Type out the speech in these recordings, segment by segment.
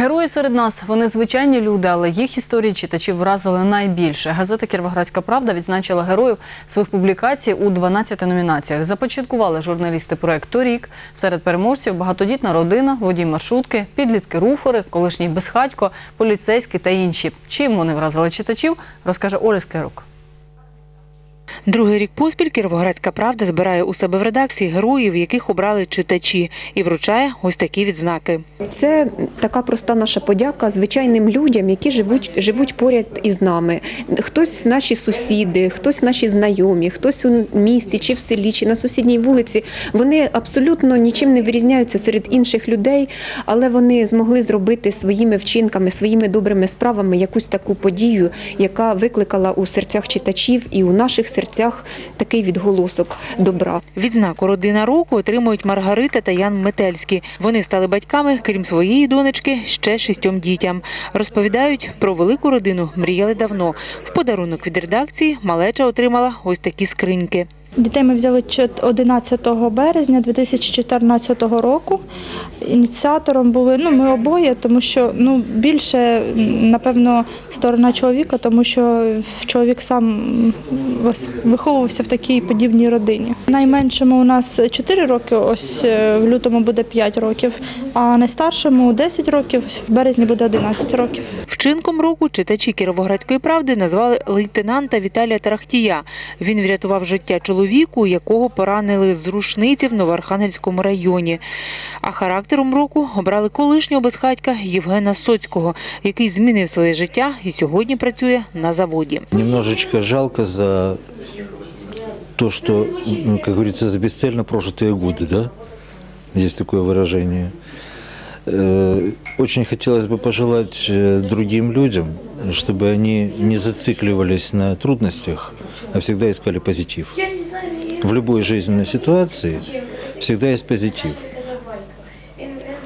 Герої серед нас вони звичайні люди, але їх історії читачів вразили найбільше. Газета Кіровоградська Правда відзначила героїв своїх публікацій у 12 номінаціях. Започаткували журналісти проект торік. Серед переможців багатодітна родина, водій маршрутки, підлітки руфори, колишній безхатько, поліцейський та інші. Чим вони вразили читачів, розкаже Оля Склярук. Другий рік поспіль Кіровоградська правда збирає у себе в редакції героїв, яких обрали читачі, і вручає ось такі відзнаки. Це така проста наша подяка звичайним людям, які живуть, живуть поряд із нами. Хтось наші сусіди, хтось наші знайомі, хтось у місті чи в селі, чи на сусідній вулиці. Вони абсолютно нічим не вирізняються серед інших людей, але вони змогли зробити своїми вчинками, своїми добрими справами якусь таку подію, яка викликала у серцях читачів і у наших серцях такий відголосок добра. Відзнаку родина року отримують Маргарита та Ян Метельські. Вони стали батьками, крім своєї донечки, ще шістьом дітям. Розповідають про велику родину, мріяли давно. В подарунок від редакції малеча отримала ось такі скриньки. Дітей ми взяли 11 березня 2014 року. Ініціатором були ну, ми обоє, тому що ну, більше, напевно, сторона чоловіка, тому що чоловік сам виховувався в такій подібній родині. Найменшому у нас 4 роки, ось е, в лютому буде 5 років, а найстаршому 10 років, в березні буде 11 років. Вчинком року читачі Кіровоградської правди назвали лейтенанта Віталія Тарахтія. Він врятував життя чоловіку, якого поранили з рушниці в Новоархангельському районі. А характером року обрали колишнього безхатька Євгена Соцького, який змінив своє життя і сьогодні працює на заводі. Немножечко жалко за то, что, м, как говорится, за бесцельно прожитые годы, да? Есть такое выражение. Э, Очень хотелось бы пожелать э, другим людям, чтобы они не зацикливались на трудностях, а всегда искали позитив. В любой жизненной ситуации всегда есть позитив.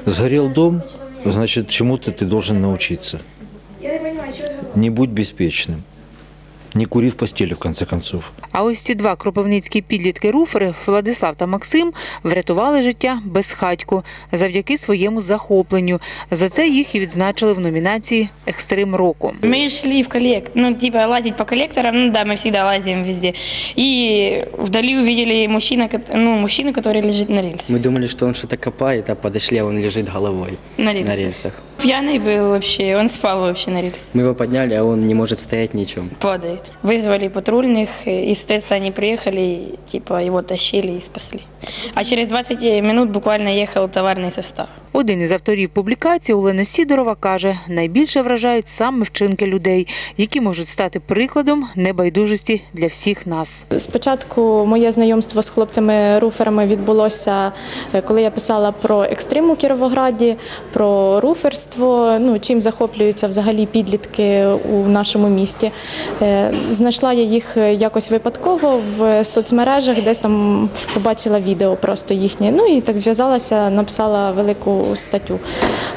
Сгорел дом, значит, чему-то ты должен научиться. Не будь беспечным. Не кури в постели, в конце концов. А ось ці два кропивницькі підлітки-руфери Владислав та Максим врятували життя безхатьку завдяки своєму захопленню. За це їх і відзначили в номінації Екстрим року. Мы шли в коллект, ну, типа, лазить по коллекторам, ну, да, мы всегда лазим везде. И вдали увидели мужчина, кот- ну, мужчину, который лежит на рельсе. Мы думали, что он что-то копает, а подошли, а он лежит головой На рельсах. на рельсах. Пьяный был вообще, он спал вообще на рельсе. Мы его подняли, а он не может стоять ничем. Падает. Вызвали патрульных, э, и, соответственно, они приехали, и, типа, его тащили и спасли. А через 20 минут буквально ехал товарный состав. Один із авторів публікації Олена Сідорова каже, найбільше вражають саме вчинки людей, які можуть стати прикладом небайдужості для всіх нас. Спочатку моє знайомство з хлопцями-руферами відбулося, е, коли я писала про екстрим у Кіровограді, про руферство, ну, чим захоплюються взагалі підлітки у нашому місті. Е, Знайшла я їх якось випадково в соцмережах, десь там побачила відео просто їхнє. Ну і так зв'язалася, написала велику статтю.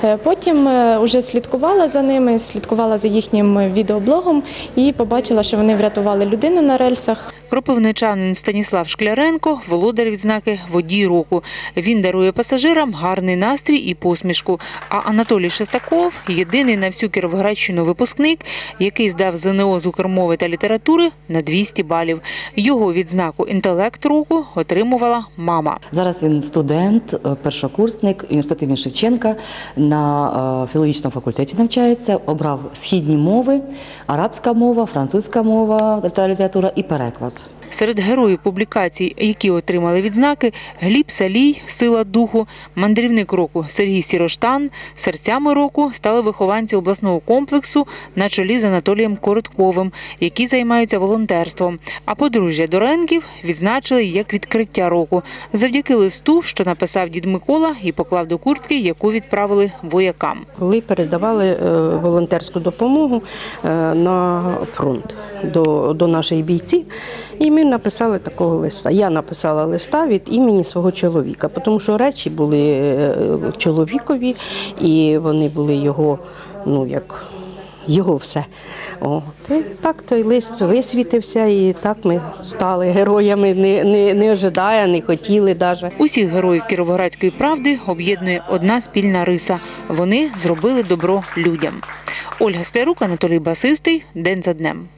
Е, Потім вже слідкувала за ними, слідкувала за їхнім відеоблогом і побачила, що вони врятували людину на рельсах. Кропивничанин Станіслав Шкляренко – володар відзнаки «Водій року». Він дарує пасажирам гарний настрій і посмішку. А Анатолій Шестаков – єдиний на всю Кіровоградщину випускник, який здав ЗНО з укрмови та літератури на 200 балів. Його відзнаку «Інтелект року» отримувала мама. Зараз він студент, е, першокурсник університету імені Шевченка на е, філологічному факультеті навчається. Обрав східні мови, арабська мова, французька мова та література і переклад. Серед героїв публікацій, які отримали відзнаки, Гліб Салій, Сила духу, мандрівник року Сергій Сіроштан, серцями року стали вихованці обласного комплексу на чолі з Анатолієм Коротковим, які займаються волонтерством. А подружжя Доренків відзначили як відкриття року завдяки листу, що написав дід Микола і поклав до куртки, яку відправили воякам. коли передавали е, волонтерську допомогу е, на фронт до, до наших бійців. І ми написали такого листа. Я написала листа від імені свого чоловіка, тому що речі були е, чоловікові, і вони були його, ну як його все. О, і так той лист висвітився, і так ми стали героями, не, не, не ожидая, не хотіли навіть. Усіх героїв Кіровоградської правди об'єднує одна спільна риса. Вони зробили добро людям. Ольга Слярук, Анатолій Басистий. День за днем.